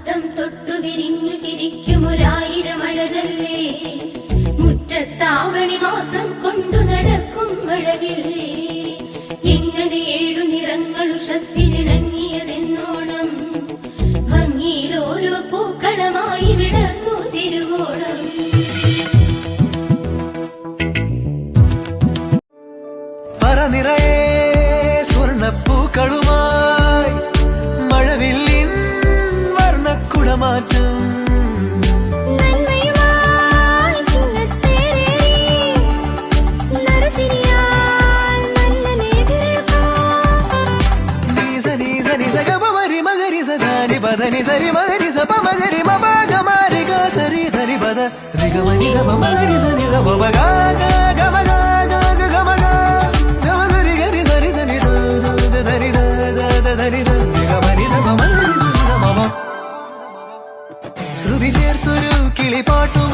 മുത്തം തൊട്ടു വിരിഞ്ഞു ചിരിക്കും ഒരായിരം അഴകല്ലേ? മുറ്റത്താവണി മാസം കൊണ്ടു നടക്കും മഴവില്ലേ? എങ്ങനെ ഏഴു നിറങ്ങൾ ഉഷസ്സിലിണങ്ങിയതെന്നോണം? ഭംഗിയിൽ ഓരോ പൂക്കളമായി വിടർന്നു തിരുവോണം. നിറയെ സ്വർണപ്പൂക്കളുമായി நன்மையாக மாற்றும் పదని సరి మగరి సప మగరి మగ మారి సరి ధరి పద రిగ మని గమ మగరి ശ്രുതി ചേർത്തൊരു കിളിപ്പാട്ടുമായി